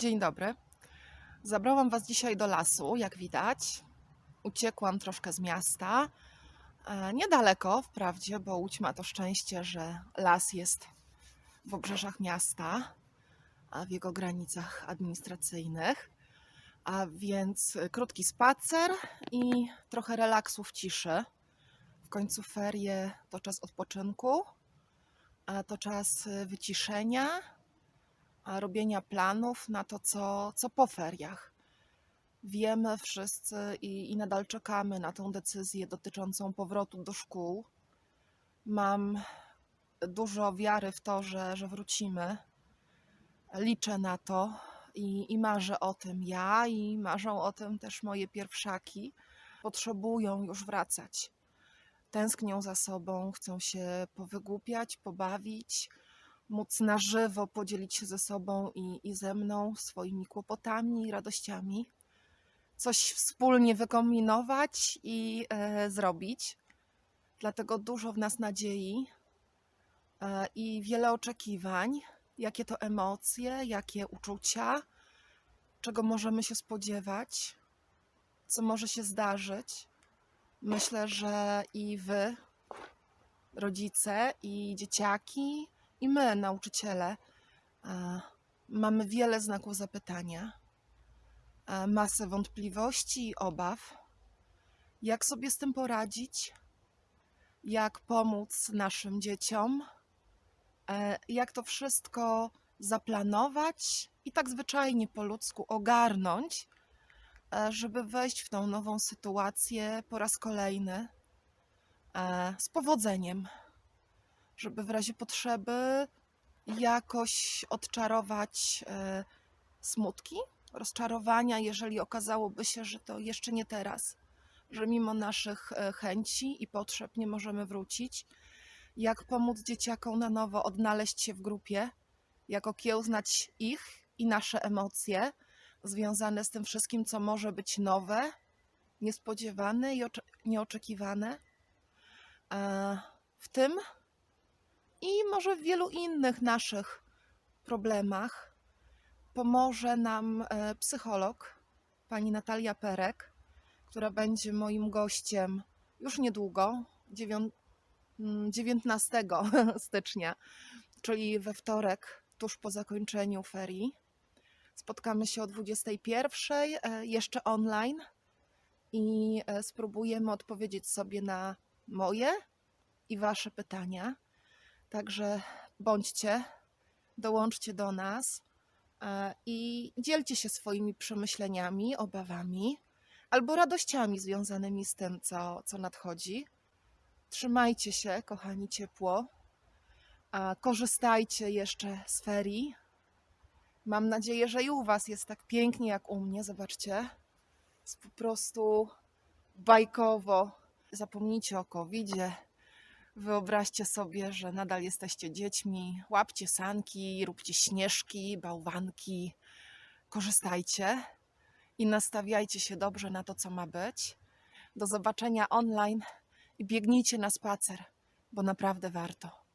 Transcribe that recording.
Dzień dobry. Zabrałam Was dzisiaj do lasu, jak widać. Uciekłam troszkę z miasta. E, Niedaleko, wprawdzie, bo Łódź ma to szczęście, że las jest w obrzeżach miasta, a w jego granicach administracyjnych. A więc krótki spacer i trochę relaksu w ciszy. W końcu ferie to czas odpoczynku, a to czas wyciszenia, robienia planów na to, co, co po feriach. Wiemy wszyscy i, i nadal czekamy na tą decyzję dotyczącą powrotu do szkół. Mam dużo wiary w to, że, że wrócimy. Liczę na to i, i marzę o tym ja, i marzą o tym też moje pierwszaki. Potrzebują już wracać. Tęsknią za sobą, chcą się powygłupiać, pobawić móc na żywo podzielić się ze sobą i, i ze mną swoimi kłopotami i radościami, coś wspólnie wykombinować i e, zrobić. Dlatego dużo w nas nadziei e, i wiele oczekiwań, jakie to emocje, jakie uczucia, czego możemy się spodziewać, co może się zdarzyć. Myślę, że i wy, rodzice, i dzieciaki, i my, nauczyciele, mamy wiele znaków zapytania, masę wątpliwości i obaw. Jak sobie z tym poradzić? Jak pomóc naszym dzieciom? E, Jak to wszystko zaplanować i tak zwyczajnie po ludzku ogarnąć, e, żeby wejść w tą nową sytuację po raz kolejny e, z powodzeniem żeby w razie potrzeby jakoś odczarować e, smutki, rozczarowania, jeżeli okazałoby się, że to jeszcze nie teraz, że mimo naszych e, chęci i potrzeb nie możemy wrócić. Jak pomóc dzieciakom na nowo odnaleźć się w grupie, jak okiełznać ich i nasze emocje związane z tym wszystkim, co może być nowe, niespodziewane i ocze- nieoczekiwane. E, W tym może w wielu innych naszych problemach pomoże nam e, psycholog, pani Natalia Perek, która będzie moim gościem już niedługo, dziewią- mm, 19 stycznia, czyli we wtorek, tuż po zakończeniu ferii. Spotkamy się o 21, e, jeszcze online i e, spróbujemy odpowiedzieć sobie na moje i Wasze pytania. Także bądźcie, dołączcie do nas e, i dzielcie się swoimi przemyśleniami, obawami albo radościami związanymi z tym, co, co nadchodzi. Trzymajcie się, kochani, ciepło. Korzystajcie jeszcze z ferii. Mam nadzieję, że i u Was jest tak pięknie jak u mnie. Zobaczcie, jest po prostu bajkowo. Zapomnijcie o COVID-zie. Wyobraźcie sobie, że nadal jesteście dziećmi, łapcie sanki, róbcie śnieżki, bałwanki, korzystajcie i nastawiajcie się dobrze na to, co ma być. Do zobaczenia online i biegnijcie na spacer, bo naprawdę warto.